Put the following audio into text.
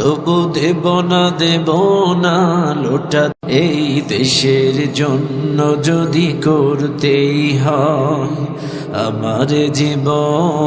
তবু দেব না দেব না লোটা এই দেশের জন্য যদি করতেই হয় আমার জীবন